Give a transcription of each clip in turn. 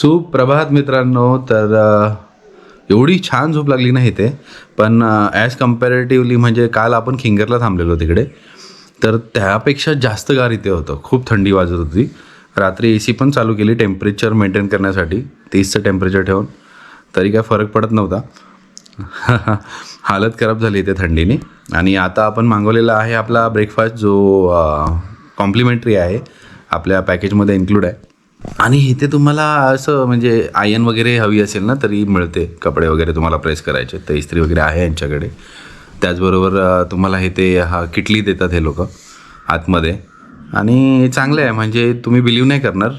सुप्रभात मित्रांनो तर एवढी छान झोप लागली नाही ते पण ॲज कम्पॅरेटिव्हली म्हणजे काल आपण खिंगरला थांबलेलो तिकडे तर त्यापेक्षा जास्त गार इथे होतं. खूप थंडी वाजत होती. रात्री ए सी पण चालू केली टेम्परेचर मेंटेन करण्यासाठी तीसचं टेम्परेचर ठेवून. तरी काय फरक पडत नव्हता. हालत खराब झाली इथे थंडीने. आणि आता आपण मागवलेला आहे आपला ब्रेकफास्ट जो कॉम्प्लिमेंटरी आहे आपल्या पॅकेजमध्ये इन्क्लूड आहे. आणि इथे तुम्हाला असं म्हणजे आयन वगैरे हवी असेल ना तरी मिळते. कपडे वगैरे तुम्हाला प्रेस करायचे तर इस्त्री वगैरे आहे यांच्याकडे. त्याचबरोबर तुम्हाला तुम्हाला इथे हा किटली देतात हे लोक आतमध्ये. आणि चांगलं आहे म्हणजे तुम्ही बिलीव नाही करणार.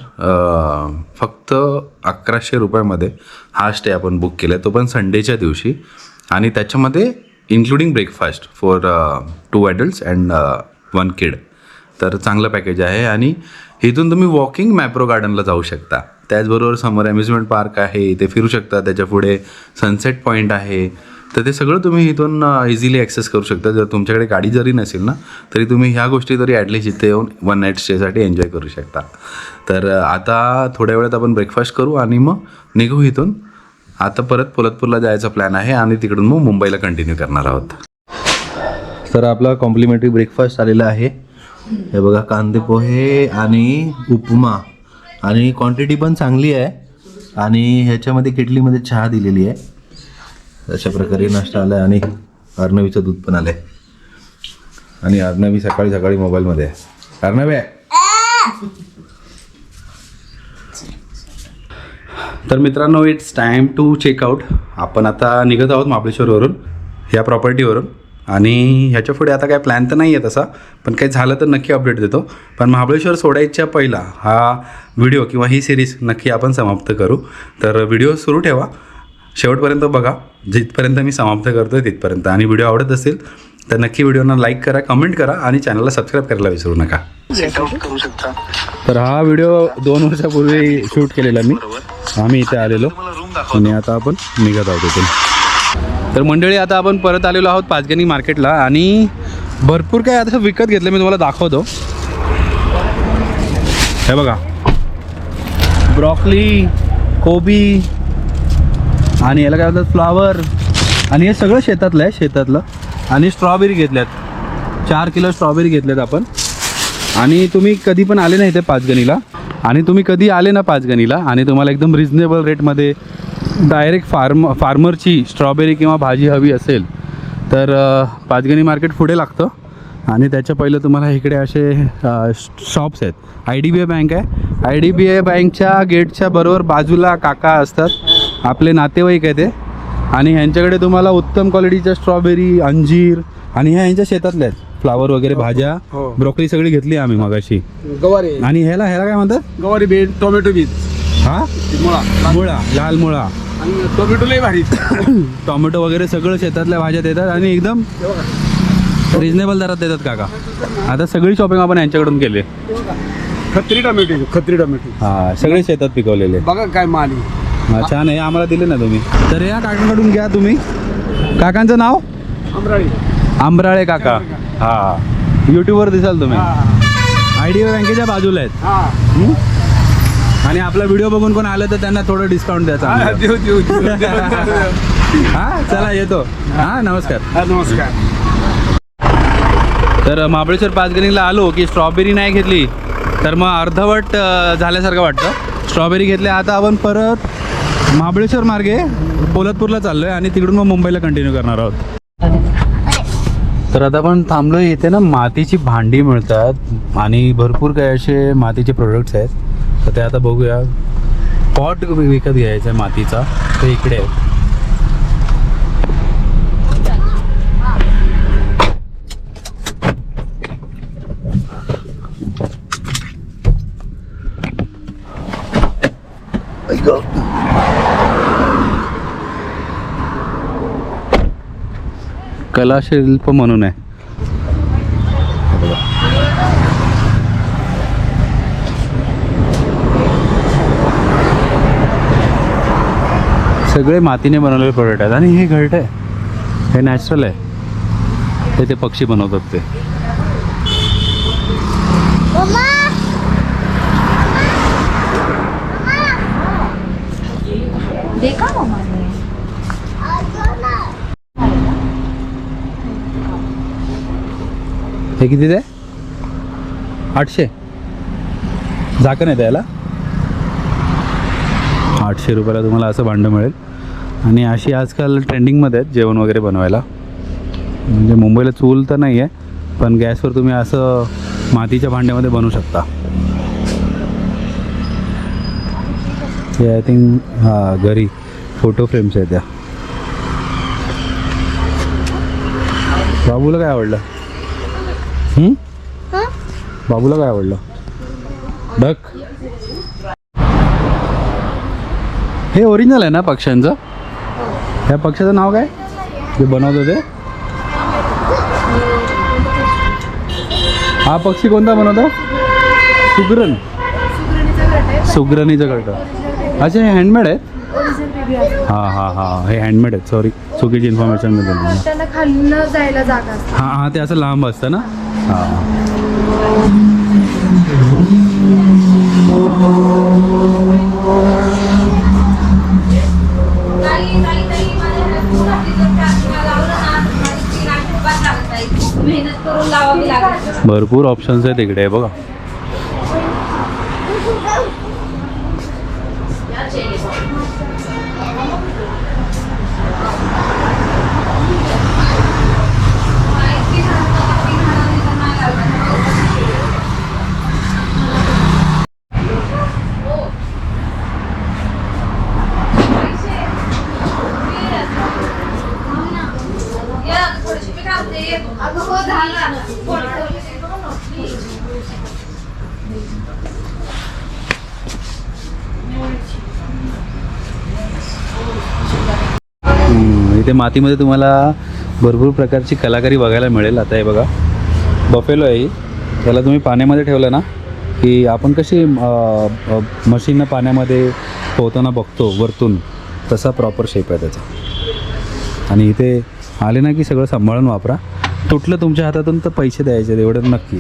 फक्त अकराशे रुपयामध्ये हा स्टे आपण बुक केला आहे तो पण संडेच्या दिवशी. आणि त्याच्यामध्ये including breakfast for two adults and one kid तर चांगलं पॅकेज आहे. आणि इथून तुम्ही वॉकिंग मॅप्रो गार्डनला जाऊ शकता. त्याचबरोबर समोर अम्युजमेंट पार्क आहे इथे फिरू शकता त्याच्या पुढे सनसेट पॉईंट आहे. तर ते सगळं तुम्ही इथून इझिली ॲक्सेस करू शकता. जर तुमच्याकडे गाडी जरी नसेल ना तरी तुम्ही ह्या गोष्टी तरी ॲटलीस्ट इथे येऊन वन नाईट स्टेसाठी एन्जॉय करू शकता. तर आता थोड्या वेळात आपण ब्रेकफास्ट करू आणि मग निघू इथून. आता परत पोलतपूरला जायचा प्लॅन आहे आणि तिकडून मग मुंबईला कंटिन्यू करणार आहोत. तर आपला कॉम्प्लिमेंटरी ब्रेकफास्ट आलेला आहे. हे बघा कांदे पोहे आणि उपमा. आणि क्वांटिटी पण चांगली आहे. आणि ह्याच्यामध्ये किटलीमध्ये चहा दिलेली आहे. अशा प्रकारे नाश्ता आला आणि अर्णवीचं दूध पण आलं आहे आणि अर्णवी सकाळी सकाळी मोबाईलमध्ये आहे. अर्णवी! आहे तर मित्रांनो इट्स टाईम टू चेकआउट आपण आता निघत आहोत महाबळेश्वरवरून या प्रॉपर्टीवरून आणि ह्याच्या पुढे आता काय प्लॅन तर नाही आहे तसा पण काही झालं तर नक्की अपडेट देतो. पण महाबळेश्वर सोडायच्या पहिला हा व्हिडिओ किंवा ही सिरीज नक्की आपण समाप्त करू. तर व्हिडिओ सुरू ठेवा. शेवटपर्यंत बघा. जिथपर्यंत मी समाप्त करतो आहे तिथपर्यंत. आणि व्हिडिओ आवडत असेल तर नक्की व्हिडिओना लाईक करा कमेंट करा आणि चॅनलला सबस्क्राईब करायला विसरू नका. तर हा व्हिडिओ दोन वर्षापूर्वी शूट केलेला मी. आम्ही इथे आलेलो. आणि आता आपण निघत आहोत इथून. तर मंडळी आता आपण परत आलेलो आहोत पाचगणी मार्केटला आणि भरपूर काय आता विकत घेतलं मी तुम्हाला दाखवतो. हे बघा. ब्रॉकली कोबी आणि याला काय म्हणतात फ्लावर. आणि हे सगळं शेतातलं आहे शेतातलं. आणि स्ट्रॉबेरी घेतल्यात. चार किलो स्ट्रॉबेरी घेतल्यात आपण. आणि तुम्ही कधी पण आले नाही इथे पाचगणीला. आणि तुम्ही कधी आले ना पाचगणीला आणि तुम्हाला एकदम रिजनेबल रेटमध्ये डायरेक्ट फार्म फार्मरची स्ट्रॉबेरी किंवा भाजी हवी असेल तर पाचगणी मार्केट पुढे लागतं. आणि त्याच्या पहिलं तुम्हाला इकडे असे शॉप्स आहेत. I D B I bank आहे. आय डी बी आय बँकच्या गेटच्या बरोबर बाजूला काका असतात. आपले नातेवाईक आहे ते. आणि ह्यांच्याकडे तुम्हाला उत्तम क्वालिटीच्या स्ट्रॉबेरी अंजीर आणि ह्या ह्यांच्या शेतातल्या आहेत. फ्लावर वगैरे भाज्या हो. ब्रोकली सगळी घेतली आम्ही मगाशी. गवारी. आणि ह्याला ह्याला काय म्हणतात? गवारी बीट टोमॅटो बीट. हा? मुळा. मुळा लाल मुळा. आणि टोमॅटो लई भारी. टोमॅटो वगैरे सगळं शेतातल्या भाज्या देतात आणि एकदम रिजनेबल दरात देतात काका. आता सगळी शॉपिंग आपण यांच्याकडून केली. खत्री टोमॅटो. खत्री टोमॅटो. हा सगळे शेतात पिकवलेले. बघा काय माल. हा छान आहे. आम्हाला दिले ना तुम्ही. तर या काकांकडून घ्या तुम्ही. काकांचं नाव? आमराळी आंबराळे काका. हा. यूट्यूबवर दिसाल तुम्ही. आय डी बँकेच्या बाजूला आहेत. हा. हं? आणि आपला व्हिडिओ बघून कोण आलं तर त्यांना थोडं डिस्काउंट द्यायचा हा. देऊ देऊ. हा चला येतो. हा नमस्कार. नमस्कार. तर महाबळेश्वर पाचगणीला आलो की स्ट्रॉबेरी नाही घेतली तर मग अर्धवट अ, झाल्यासारखं वाटतं. स्ट्रॉबेरी घेतल्या आता आपण परत महाबळेश्वर मार्गे पोलतपूरला चाललो आहे आणि तिकडून मग मुंबईला कंटिन्यू करणार आहोत. तर आता आपण थांबलो इथे ना मातीची भांडी मिळतात आणि भरपूर काही असे मातीचे प्रोडक्ट्स आहेत. तर ते आता बघूया. पॉट विकत घ्यायचा आहे मातीचा. तो इकडे आहे. कलाशिल्प म्हणून आहे. सगळे मातीने बनवलेले प्रोडक्ट आहेत. आणि हे घरट आहे. हे नॅचरल आहे. हे ते पक्षी बनवतात ते. देखा मम्मा ने। हे किती ते? आठशे. झाकण आहे त्याला आठशे रुपयाला तुम्हाला असं भांडं मिळेल. आणि अशी आजकाल ट्रेंडिंगमध्ये आहेत जेवण वगैरे बनवायला. म्हणजे मुंबईला चूल तर नाही आहे पण गॅसवर तुम्ही असं मातीच्या भांड्यामध्ये बनवू शकता. हे आय थिंक हां घरी. फोटो फ्रेम्स आहेत त्या. बाबूला काय आवडलं? बाबूला काय आवडलं? डक हे ओरिजिनल आहे ना पक्ष्यांचं? ह्या पक्षाचं नाव काय? जे बनवतो ते? हा पक्षी कोणता बनवतो? सुग्रण. सुग्रणीचं कळतं अच्छा हे हँडमेड आहेत? हां हां हां. हे हँडमेड आहेत. सॉरी चुकीची इन्फॉर्मेशन मिळते त्यांना खाल्लं जायला जागा असते. हां हां ते असं लांब असतं ना? हां. मेहनत करून लावावी लागेल. भरपूर ऑप्शन्स आहेत इकडे बघा अगं हो झालं हम्म, इथे मातीमध्ये तुम्हाला भरपूर प्रकारची कलाकारी बघायला मिळेल. आता हे बघा बफेलो आहे त्याला तुम्ही पाण्यामध्ये ठेवलं ना की आपण कशी मशीननं पाण्यामध्ये पोहताना बघतो वरतून तसा प्रॉपर शेप आहे त्याचा. आणि इथे आले ना की सगळं सांभाळून वापरा. तुटलं तुमच्या हातातून तर पैसे द्यायचे एवढं नक्की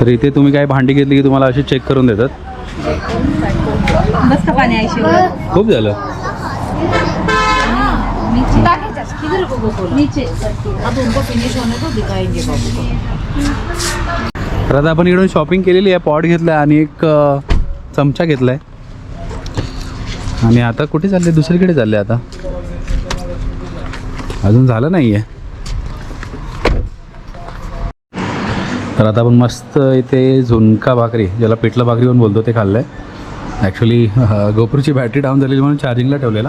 तर इथे तुम्ही काय भांडी घेतली की तुम्हाला अशी चेक करून देतात? मस्त पाणी आहे खूप झालं. आता आपण इकडून शॉपिंग केलेली आहे पॉट घेतला आणि एक चमचा घेतला आहे आणि आता कुठे चालले? दुसरीकडे चालले आता. अजून झालं नाही आहे तर आता आपण मस्त इथे झुणका भाकरी ज्याला पिठलं भाकरी पण बोलतो ते खाल्लं आहे ॲक्च्युली गोपूरची बॅटरी डाऊन झालेली म्हणून चार्जिंगला ठेवलेला.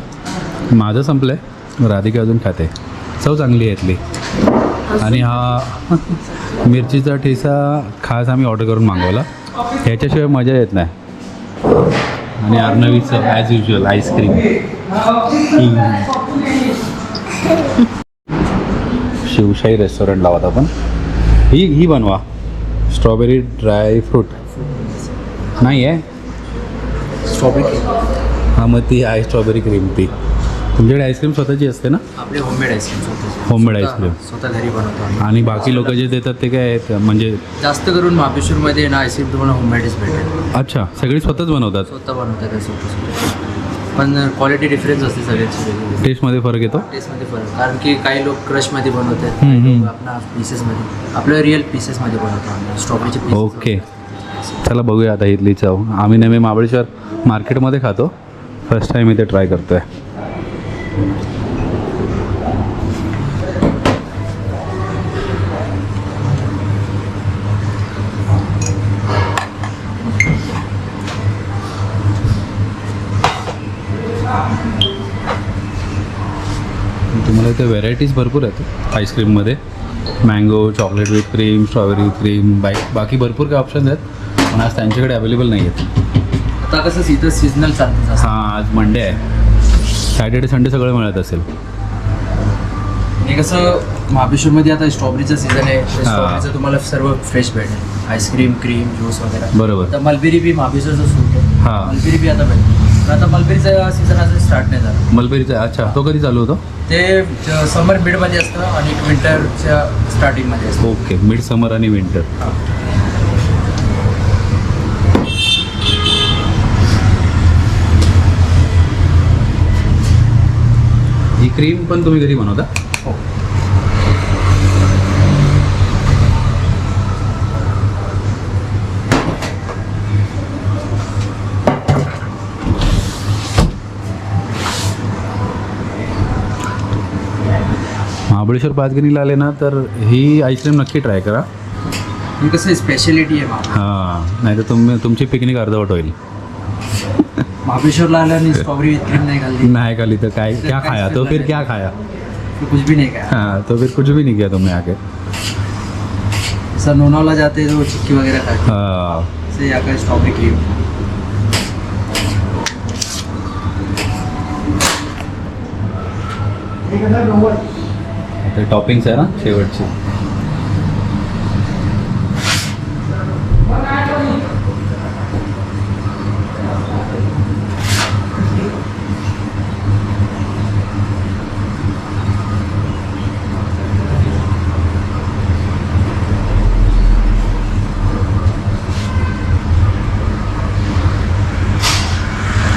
माझं संपलं आहे राधिका अजून खाते. चव चांगली आहे इथली. आणि हा मिरचीचा ठेसा खास आम्ही ऑर्डर करून मागवला. ह्याच्याशिवाय मजा येत नाही. आणि अर्नवीचं as usual ice cream Shivshahi restaurant लावत आपण. ही ही बनवा. स्ट्रॉबेरी ड्राय फ्रूट नाही आहे स्ट्रॉबेरी हां मग ती आहे स्ट्रॉबेरी क्रीम ती. तुमच्याकडे आईस्क्रीम स्वतःची असते ना? आपले होममेड आईस्क्रीम ice cream. स्वतः घरी बनवतो आणि बाकी लोक जे देतात ते काय आहेत? म्हणजे जास्त करून महाबळेश्वरमध्ये ना आईस्क्रीम तुम्हाला होममेडच भेटेल अच्छा सगळी स्वतःच बनवतात? स्वतः बनवतात स्वतः. पण क्वालिटी डिफरन्स असते सगळ्यांची टेस्टमध्ये फरक येतो? टेस्टमध्ये फरक. कारण की काही लोक क्रशमध्ये बनवतात हम्म, काही हम्म. लोक आपला पीसेसमध्ये आपलं रिअल पीसेसमध्ये बनवतो स्ट्रॉबेरीचे ओके चला बघूया आता इथली चव आम्ही नेहमी महाबळेश्वर मार्केटमध्ये खातो. फर्स्ट टाईम इथे ट्राय करतोय. तुम्हाला इथे व्हेरायटीज भरपूर आहेत. आईस्क्रीममध्ये mango chocolate with cream strawberry cream bike बाकी भरपूर काही ऑप्शन्स आहेत. पण आज त्यांच्याकडे अवेलेबल नाही आहेत आता कसं इथं सीझनल चालतं जास्त. हां आज मंडे आहे. सॅटर्डे संडे सगळं मिळत असेल. आणि कसं महाबळेश्वरमध्ये आता स्ट्रॉबेरीचं सीझन आहे. तर स्ट्रॉबेरीचं तुम्हाला सर्व फ्रेश भेटेल आईस्क्रीम क्रीम ज्यूस वगैरे. बरोबर. आता मलबेरी बी महाबळेश्वरचं आहे. हां. मलबेरी बी आता भेटेल पण आता मलबेरीचा सीझन अजून स्टार्ट नाही झाला. मलबेरीचा अच्छा. तो कधी चालू होतो? ते समर मिडमध्ये असतं आणि विंटरच्या स्टार्टिंगमध्ये असतं. ओके मिड समर आणि विंटर क्रीम पण तुम्ही घरी बनवता? महाबळेश्वर पाचगणीला आले ना तर ही आईस्क्रीम नक्की ट्राय करा. हे कसं स्पेशालिटी आहे हां नाही तर तुम्ही तुमची पिकनिक अर्धवट होईल. महाबळेश्वरला आल्याने स्ट्रॉबेरी विथ क्रीम नाही खाल्ली नाही खाली तर काय क्या खाया? तो फिर क्या खाया? तो कुछ भी नहीं खाया। हाँ तो फिर कुछ भी नहीं किया तुमने आके। सर लोनावला जाते हैं तो चिक्की वगैरह खाते हाँ। से यहाँ का स्ट्रॉबेरी क्रीम टॉपिंग्स आहे ना शेवटची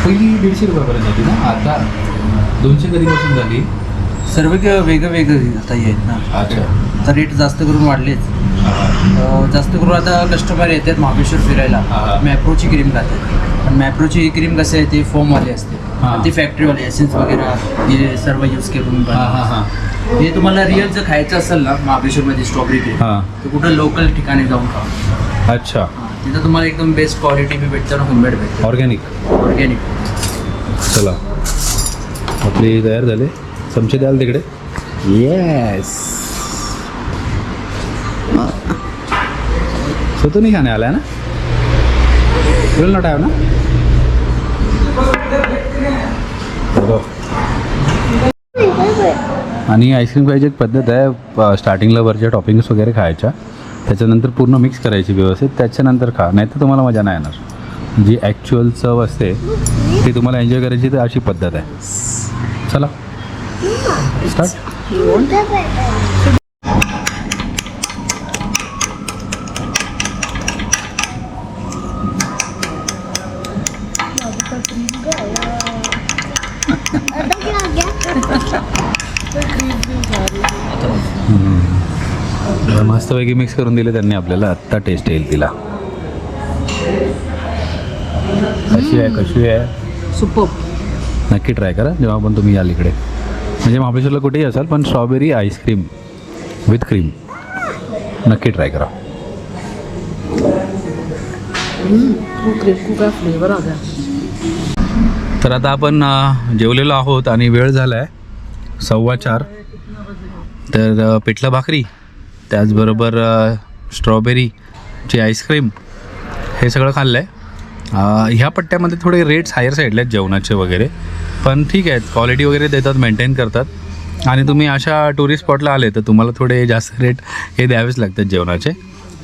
पहिली दीडशे रुपयापर्यंत होती ना? आता दोनशे कधीपासून झाली? सर्व क- वेगळं वेगळं आता आहेत ना. अच्छा. आता रेट जास्त करून वाढलेच. अं, जास्त करून आता कस्टमर येतात महाबळेश्वर हा. फिरायला मॅप्रोची क्रीम खातात. पण मॅप्रोची क्रीम कसं आहे ती फोमवाली असते. हा. आणि ती फॅक्टरीवाली एसेन्स वगैरे हे सर्व यूज करून हां हां बनवतात. हां. हे तुम्हाला रिअल जर खायचं असेल ना महाबळेश्वरमध्ये स्ट्रॉबेरी क्रीम हां. तर कुठं लोकल ठिकाणी जाऊन खा. अच्छा. तिथं तुम्हाला एकदम बेस्ट क्वालिटी बी भेटतं ना होममेड भेटतं. ऑर्गॅनिक ऑर्गॅनिक चला. आपली तयार झाले. चमचे द्याल तिकडे? येस सो तो नहीं खाने वाला है ना? विल नॉट हैव ना. आणि आईस्क्रीम खायची एक पद्धत आहे स्टार्टिंगला वरच्या टॉपिंग्स वगैरे खायच्या. त्याच्यानंतर पूर्ण मिक्स करायची व्यवस्थित. त्याच्यानंतर खा. नाही तर तुम्हाला मजा नाही येणार. जी ॲक्च्युअल चव असते ती तुम्हाला एन्जॉय करायची तर अशी पद्धत आहे. चला. स्टार्ट मस्तपैकी मिक्स करून दिले त्यांनी आपल्याला. आत्ता टेस्ट येईल तिला. कशी आहे कशी आहे? सुपर. नक्की ट्राय करा जेव्हा पण तुम्ही याल इकडे. म्हणजे महाबळेश्वरला कुठेही असाल पण strawberry ice cream with cream नक्की ट्राय करा. फ्लेवर तर आता आपण जेवलेलो आहोत आणि वेळ झाला आहे सव्वा चार. तर पिठलं भाकरी त्याचबरोबर स्ट्रॉबेरीची आईस्क्रीम हे सगळं खाल्लं आहे ह्या पट्ट्यामध्ये थोडे रेट्स हायर साईडला आहेत जेवणाचे वगैरे. पण ठीक आहेत क्वालिटी वगैरे देतात मेंटेन करतात. आणि तुम्ही अशा टुरिस्ट स्पॉटला आले तर तुम्हाला थोडे जास्त रेट हे द्यावेच लागतात जेवणाचे.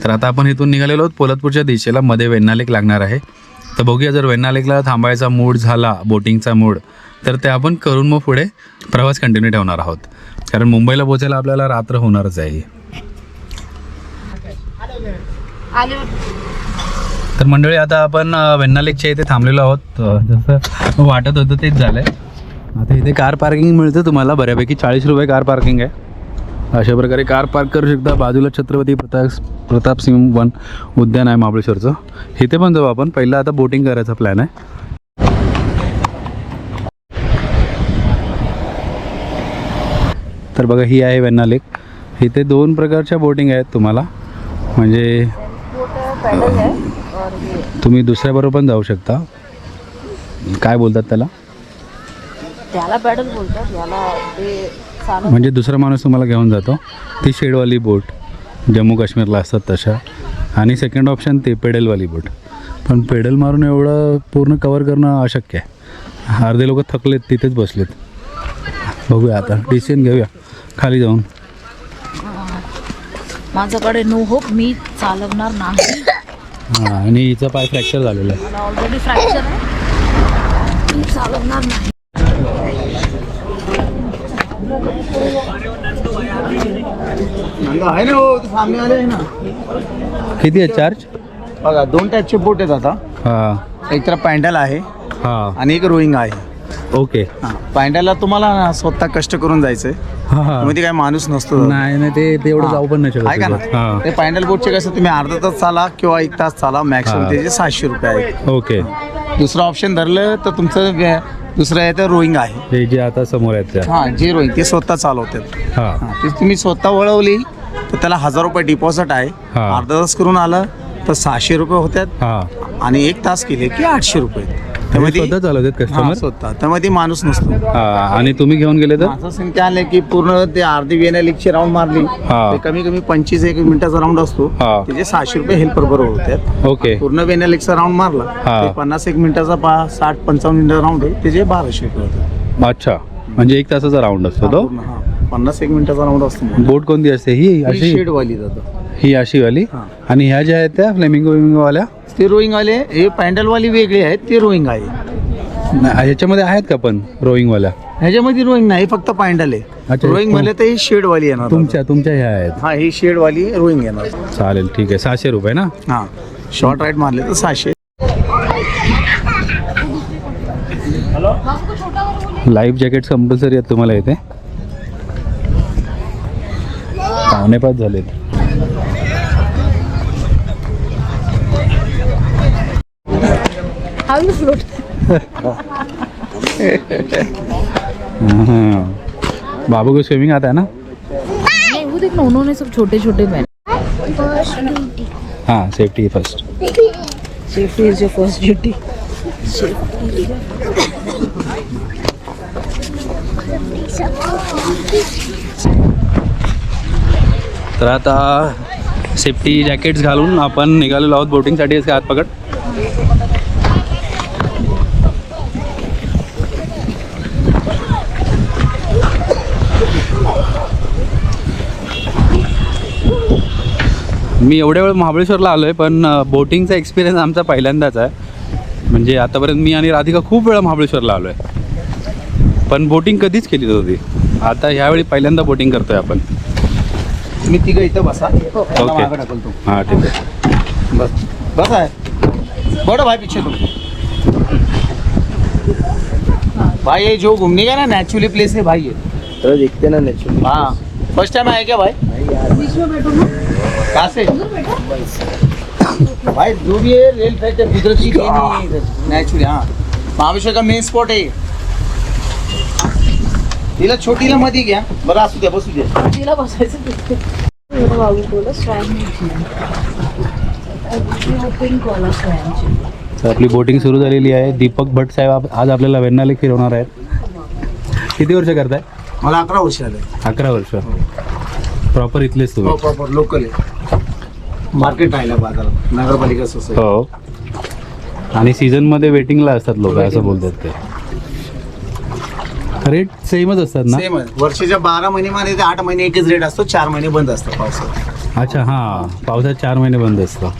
तर आता आपण इथून निघालेलो आहोत पोलादपूरच्या दिशेला. मध्ये वेन्नालेक लागणार आहे. तर बघूया जर वेन्नालेकला थांबायचा मूड झाला बोटिंगचा मूड तर ते आपण करून मग पुढे प्रवास कंटिन्यू ठेवणार आहोत. कारण मुंबईला पोचायला आपल्याला रात्र होणारच आहे. तर मंडळी आता आपण वेन्नालेकच्या इथे थांबलेलो आहोत. जसं वाटत होतं तेच झालं आहे आता इथे कार पार्किंग मिळतं तुम्हाला बऱ्यापैकी चाळीस रुपये कार पार्किंग आहे. अशा प्रकारे कार पार्क करू शकता बाजूला छत्रपती प्रताप प्रताप सिंह वन उद्यान आहे महाबळेश्वरचं. इथे पण जाऊ आपण. पहिला आता बोटिंग करायचा प्लॅन आहे. तर बघा ही आहे वेन्ना लेक इथे दोन प्रकारच्या बोटिंग आहेत तुम्हाला. म्हणजे तुम्ही दुसऱ्याबरोबर पण जाऊ शकता. काय बोलतात त्याला? त्याला पॅडल बोलतात. याला ते चालत म्हणजे दुसरा माणूस तुम्हाला घेऊन जातो. ती शेडवाली बोट. जम्मू काश्मीरला असतात तशा. आणि सेकंड ऑप्शन ते पेडलवाली बोट. पण पेडल मारून एवढं पूर्ण कवर करणं अशक्य आहे. अर्धे लोक थकलेत तिथेच बसलेत. बघूया आता. डिसिजन घेऊया. खाली जाऊन. माझ्याकडे नो होप मी चालवणार नाही. हां आणि हिचा पाय फ्रॅक्चर झालेला आहे. मला ऑलरेडी फ्रॅक्चर आहे. मी चालवणार नाही. आहे ना हो, ते सामने आले आहे ना? किती आहे चार्ज बघा दोन टाईपचे बोट आहेत आता. हां. एक तर पॅन्डल आहे हां. आणि एक रोईंग आहे. ओके. पायंड्याला तुम्हाला स्वतः कष्ट करून जायचंय. मध्ये काय माणूस नसतो नाही नाही ते ते एवढं जाऊ पण नाही शकत ऐका ना. ते पायंडल बोटचे कसं तुम्ही अर्धा तास चाला किंवा एक तास चाला मॅक्सिमम. त्याचे सातशे रुपये आहेत. ओके. दुसरं ऑप्शन धरलं तर तुमचं दुसरं येतं रोईंग आहे. हे जे आता समोर आहेत त्या. हा जे रोईंग ते स्वतः चालवतात. हा. हा, ते तुम्ही स्वतः वळवली तर त्याला हजार रुपये डिपॉझिट आहे. हा. अर्धा तास करून आलं तर सहाशे रुपये होतात. हा. आणि एक तास केले की आठशे रुपये. त्यामध्ये स्वतः चालवतात हा, कस्टमर स्वतः. त्यामध्ये माणूस नसतो. आणि तुम्ही घेऊन गेले तर? माझं आले की पूर्ण ते अर्धी वेण्या लीगची राऊंड मारली. हा. ते कमी कमी पंचवीस एक मिनिटाचा राऊंड असतो. हा. त्याचे सहाशे रुपये हेल्पर बरोबर होतात ओके. पूर्ण वेण्या लीगचा राऊंड मारला. हा. ते पन्नास एक मिनिटाचा पा साठ पंचावन्न मिनिटाचा राऊंड आहे. त्याचे बाराशे रुपये होतात अच्छा. म्हणजे एक तासाचा राऊंड असतो तो? पूर्ण, हा. पन्नास एक मिनिटाचा राऊंड असतो. बोट कोणती असते? ही अशी? शेड वाली जातो ही अशी वाली. हा. आणि ह्या ज्या आहेत त्या फ्लेमिंगो विमिंगो वाल्या? ते रोईंग वाले हे पॅन्डल वाली वेगळी आहेत ते रोईंग आहे. नाही, ह्याच्यामध्ये आहेत का पण रोईंग वाल्या? ह्याच्यामध्ये रोईंग नाही फक्त पॅन्डल आहे. अच्छा, रोईंग तुम- म्हणले तर ही शेड वाली येणार. तुमच्या तुमच्या ह्या आहेत. हा ही शेड वाली रोईंग येणार. चालेल ठीक आहे. सहाशे रुपये ना? हा शॉर्ट राईड मारले तर सहाशे. लाईफ जॅकेट कंपल्सरी आहेत तुम्हाला इथे. पावणे पाच झालेत. हा फ्लोट हाँ। बाबू को स्विमिंग आता है ना? नहीं वो देखना उन्होंने सब छोटे छोटे बैठ हाँ safety first safety is your first duty तर आता सेफ्टी जॅकेट्स घालून आपण निघालेलो आहोत बोटिंगसाठी हात पकड. मी एवढ्या वेळ महाबळेश्वरला आलो आहे पण बोटिंगचा एक्सपिरियन्स आमचा पहिल्यांदाच आहे. म्हणजे आतापर्यंत मी आणि राधिका खूप वेळा महाबळेश्वरला आलो आहे पण बोटिंग कधीच केली नव्हती. आता ह्यावेळी पहिल्यांदा बोटिंग करतोय आपण. तुम्ही तिघं इथं बसा. ओके मागं ढकलतो. हां ठीक आहे. बस. बस. आहे बड़ा भाई पीछे तुम भाई ये जो घूमने का ना नेचुरली प्लेस है भाई ये. तर देखते ना नेचर हाँ. फर्स्ट टाइम आया क्या भाई? कहाँ से भाई जो भी है रेल ट्रैक है कुदरती ये नहीं है नेचुरली हाँ महाबळेश्वर का मेन स्पॉट आहे तिला छोटीला मध्ये घ्या बरं असू द्या बसू द्या तिला बसायचं तिथे एवढं बाबू बोला स्वयं पिंक वाला स्वयंची तर आपली बोटिंग सुरू झालेली आहे. दीपक भट साहेब आप- आज आपल्याला वेण्णाले फिरवणार आहेत. किती वर्ष करताय? मला अकरा वर्ष आले अकरा वर्ष. प्रॉपर इथलेच तुम्ही. प्रॉपर लोकल आहे. मार्केट राहिला बाजारात नगरपालिका सोसायटी. हो. आणि सीझनमध्ये वेटिंगला असतात लोक असं बोलतात ते. रेट सेमच असतात ना? सेम आहे. वर्षाच्या बारा महिन्यामध्ये ते आठ महिने एकच रेट असतो चार महिने बंद असतो पावसात. अच्छा हां. पावसात चार महिने बंद असतं.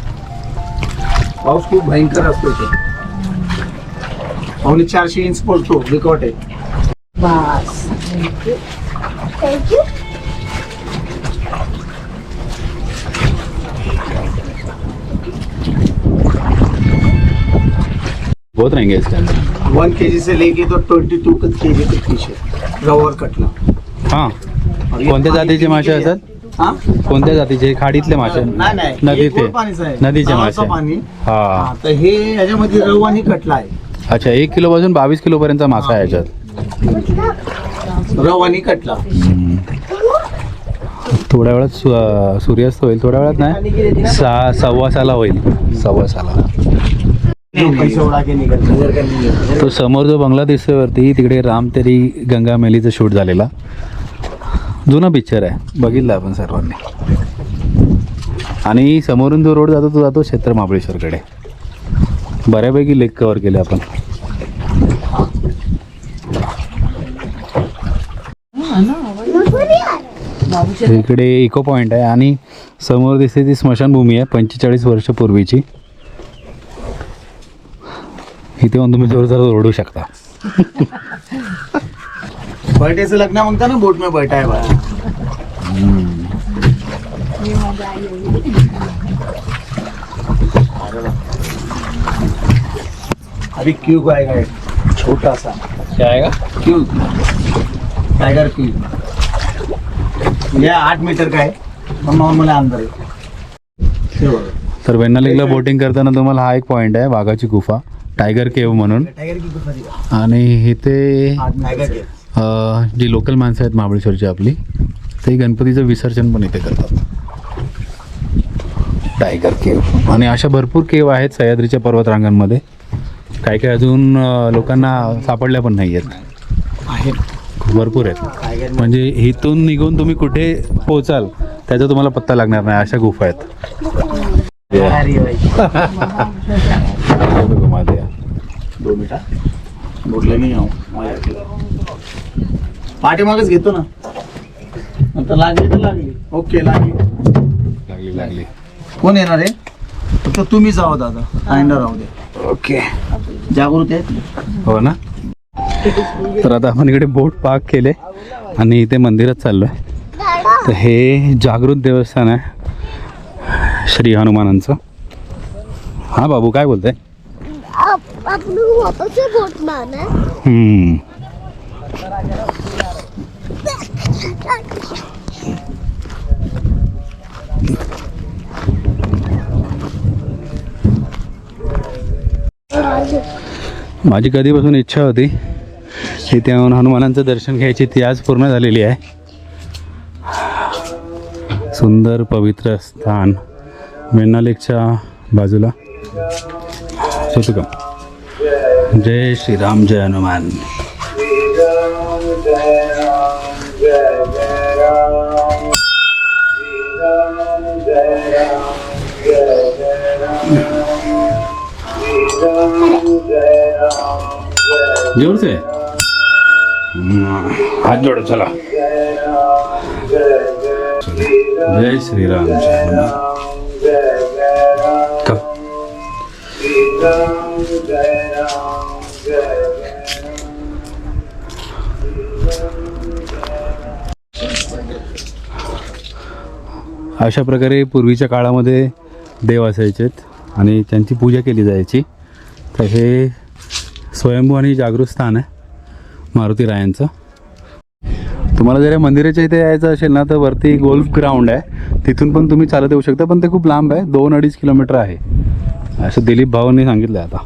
पाऊस खूप भयंकर असतो इथे. पावणे चारशे इंच पडतो रेकॉर्ड आहे. बस बहुत रहेंगे इसके अंदर वन के जी से लेके तो ट्वेंटी टू के जी तक फिश है। रवर कटला। हां। कोणत्या जातीचे मासे? असतात हा? कोणत्या जातीचे? खाडीतले मासे. नाही नाही नदीचे. नदीचे मासे. पाणी. हा. तर याच्यामध्ये रव आणि कटला आहे. अच्छा एक किलो पासून बावीस किलो पर्यंतचा मासा आहे याच्यात. रव आणि कटला. थोड्या वेळात सूर्यास्त होईल. थोड्या वेळात नाही. सहा सव्वा साला होईल. सव्वा साला. तो समोर जो बंगला दिसतोय वरती तिकडे राम तेरी गंगा मेलीचं शूट झालेला. जुना पिक्चर आहे. बघितलं आपण सर्वांनी. आणि समोरून जो रोड जातो तो जातो क्षेत्र महाबळेश्वरकडे. बऱ्यापैकी लेक कव्हर केले आपण. इकडे इको पॉईंट आहे आणि समोर दिसते ती स्मशानभूमी आहे पंचेचाळीस वर्ष पूर्वीची. इथे पण तुम्ही जोर जोरात ओढू शकता. बैठे लग्न मागता ना बोट में बैठा है भाई अभी क्यूब आएगा एक छोटा सा. क्या आएगा? क्यों? टाइगर क्यों? ये आठ मीटर का है. और नॉर्मल है अंदर. तर वेन्नालेकला बोटिंग करताना तुम्हाला हा एक पॉईंट आहे वाघाची गुफा. टायगर केव म्हणून. की गुफा आणि इथे के अ, जी लोकल माणसं आहेत महाबळेश्वरची आपली ते गणपतीचं विसर्जन पण इथे करतात. Tiger cave. आणि अशा भरपूर केव आहेत सह्याद्रीच्या पर्वतरांगांमध्ये. काही काही अजून अ, लोकांना सापडल्या पण नाही आहेत आहे. भरपूर आहेत. म्हणजे इथून निघून तुम्ही कुठे पोहोचाल त्याचा तुम्हाला पत्ता लागणार नाही. अशा गुफा आहेत. नाही आहो. पाठीमागच घेतो ना. नंतर लागली तर लागली. ओके लागली. लागली लागली. कोण येणार आहे? फक्त तुम्ही जावं दादा. आयंडा राहू दे. ओके. जागृत आहेत हो ना? तर आता आपण इकडे बोट पार्क केले आणि इथे मंदिरात चाललो आहे तर हे जागृत देवस्थान आहे. श्री हनुमानांचं. हां बाबू काय बोलतंय आपण वापस बोट मारणार हम्म. माझी कधीपासून इच्छा होती इथे येऊन हनुमानांचं दर्शन घ्यायची ती आज पूर्ण झालेली आहे. सुंदर पवित्र स्थान. मेनालेकच्या बाजूला. का जय श्रीराम जय हनुमान। जोर से। हाथ जोड़ो चला। जय श्री राम जय अशा प्रकारे पूर्वीच्या काळामध्ये देव असायचेत आणि त्यांची पूजा केली जायची. तर हे स्वयंभू आणि जागृत स्थान आहे मारुती रायांचं. तुम्हाला जर या मंदिराच्या इथे यायचं असेल ना तर वरती गोल्फ ग्राउंड आहे. तिथून पण तुम्ही चालत येऊ शकता पण ते खूप लांब आहे. दोन अडीच किलोमीटर आहे. असं दिलीप भावांनी सांगितलं आहे आता.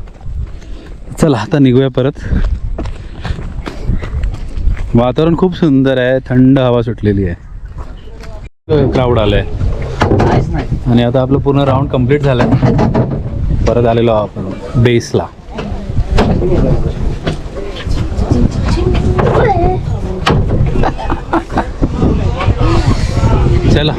चला आता निघूया परत. वातावरण खूप सुंदर आहे थंड हवा सुटलेली आहे. क्राऊड आलं आहे आणि आता आपलं पूर्ण राऊंड कंप्लीट झालं आहे परत आलेलो आपण बेसला चला.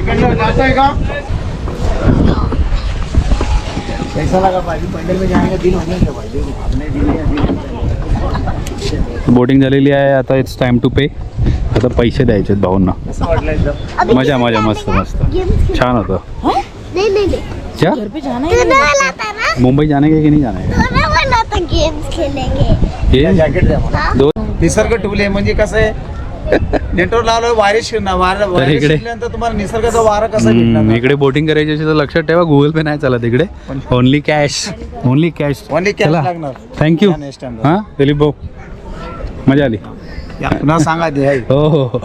लगा भाई पंडल में जाने का दिन हो गया क्या भाई आपने बोटिंग झालेली आहे आता इट्स टाइम टू पे आता पैसे द्यायचे आहेत भाऊंना. कसं वाटलं एकदम? मजा मजा मस्त मस्त. छान होतं. नहीं नहीं नहीं. क्या? घर पे जाना तू नहीं? लाता ना? मुंबई जाने के की नहीं जाने गेम्स खेलेंगे. दो निसर्ग टुले म्हणजे कसं आहे? नेटवर्क लावलं वारे शिरणार वारा इकडे- शिरल्यानंतर तुम्हाला निसर्गाचा वारा कसा हम्म, भेटणार? इकडे बोटिंग करायची असेल तर लक्षात ठेवा गुगल पे नाही चालत इकडे. Only cash only cash Only cash लागणार. थँक्यू या next time ला. हां दिलीप भाऊ. मजा आली. या, पुन्हा सांगा ते हो हो हो.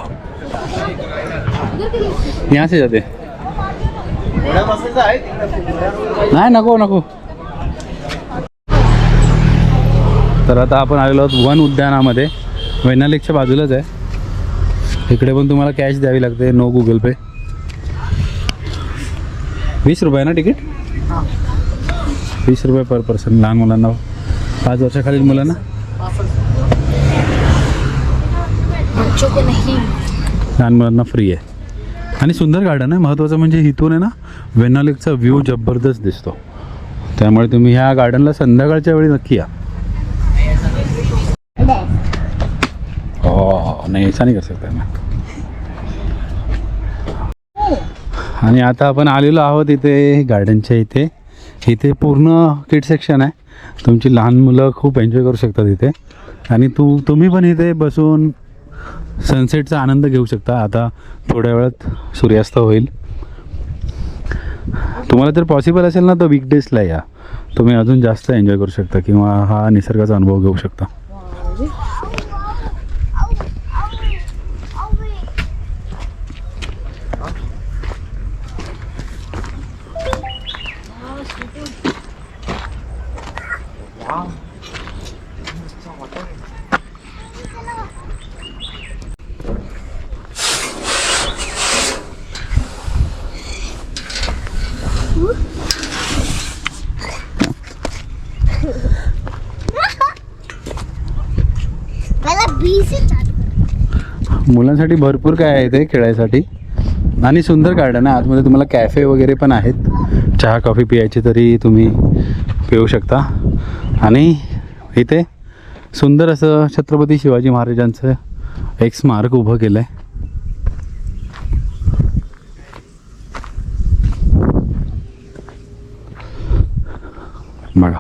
यहाँ से जाते. घोड्या बसायचं आहे तिकडे. नाही नको नको. तर आता आपण आलेलो आहोत वन उद्यानामध्ये. वैनालेकच्या बाजूलाच आहे. इकडे पण तुम्हाला कॅश द्यावी लागते. नो गुगल पे वीस रुपये ना तिकीट वीस रुपये पर पर्सन लहान मुलांना. पाच वर्षाखालील मुलांना? लहान मुलांना फ्री आहे. आणि सुंदर गार्डन आहे. महत्त्वाचं म्हणजे इथून आहे ना वेनालेकचा व्ह्यू जबरदस्त दिसतो. त्यामुळे तुम्ही ह्या गार्डनला संध्याकाळच्या वेळी नक्की या हो नाही ऐसा नाही कर सकता मैं आणि आता आपण आलेलो आहोत इथे गार्डनच्या इथे. इथे पूर्ण किड सेक्शन आहे. तुमची लहान मुलं खूप एन्जॉय करू शकतात इथे. आणि तू तुम्ही पण इथे बसून सनसेटचा आनंद घेऊ शकता. आता थोड्या वेळात सूर्यास्त होईल. तुम्हाला जर पॉसिबल असेल ना तर वीकडेजला या. तुम्ही अजून जास्त एन्जॉय करू शकता किंवा हा निसर्गाचा अनुभव घेऊ शकता मला बी से चालू कर. मुलांसाठी भरपूर काय आहे ते खेळायसाठी. आणि सुंदर गार्डन आहे. आतमध्ये तुम्हाला कॅफे वगैरे पण आहेत. चहा कॉफी पियायची तरी तुम्ही पिऊ शकता. आणि इथे सुंदर असं छत्रपती शिवाजी महाराजांचं एक स्मारक उभं केलं आहे बघा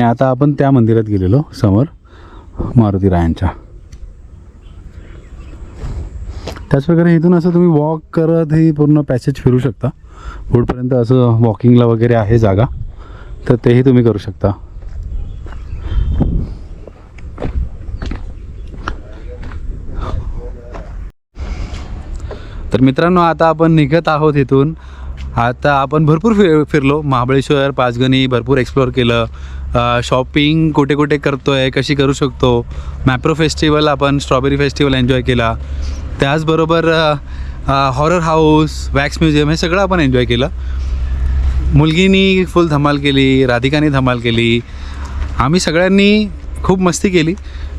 आणि आता आपण त्या मंदिरात गेलेलो समोर मारुती रायांच्या. त्याचप्रकारे इथून असं तुम्ही वॉक करत ही पूर्ण पॅसेज फिरू शकता. पुढपर्यंत असं वॉकिंगला वगैरे आहे जागा तर तेही तुम्ही करू शकता. तर मित्रांनो आता आपण निघत आहोत इथून. आता आपण भरपूर फिर फिरलो. महाबळेश्वर पाचगणी भरपूर एक्सप्लोअर केलं. शॉपिंग कुठे कुठे करतो आहे कशी करू शकतो? मॅप्रो फेस्टिवल आपण स्ट्रॉबेरी फेस्टिवल एन्जॉय केला. त्याचबरोबर हॉरर हाऊस वॅक्स म्युझियम हे सगळं आपण एन्जॉय केलं. मुलगीनी फुल धमाल केली राधिकाने धमाल केली. आम्ही सगळ्यांनी खूप मस्ती केली.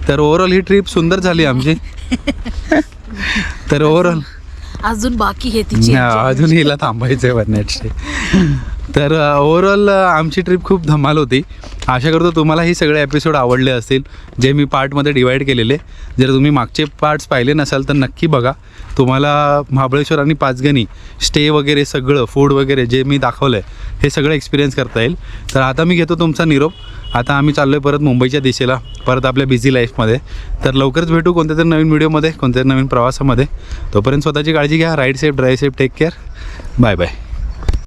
तर ओव्हरऑल ही ट्रिप सुंदर झाली आमची. तर ओव्हरऑल अजून बाकी आहे तिची हा, अजून हिला थांबायचं आहे तर ओवरऑल आमची ट्रिप खूप धमाल होती. आशा करतो तुम्हाला ही सगळे एपिसोड आवडले असतील जे मी पार्टमध्ये डिवाईड केलेले. जर तुम्ही मागचे पार्ट्स पाहिले नसाल तर नक्की बघा. तुम्हाला महाबळेश्वर आणि पाचगणी स्टे वगैरे सगळं फूड वगैरे जे मी दाखवलं आहे हे सगळं एक्सपिरियन्स करता येईल. तर आता मी घेतो तुमचा निरोप. आता आम्ही चाललो आहे परत मुंबईच्या दिशेला परत आपल्या बिझी लाईफमध्ये तर लवकरच भेटू कोणत्या तरी नवीन व्हिडिओमध्ये कोणत्या तरी नवीन प्रवासामध्ये. तोपर्यंत स्वतःची काळजी घ्या. Ride safe drive safe take care bye bye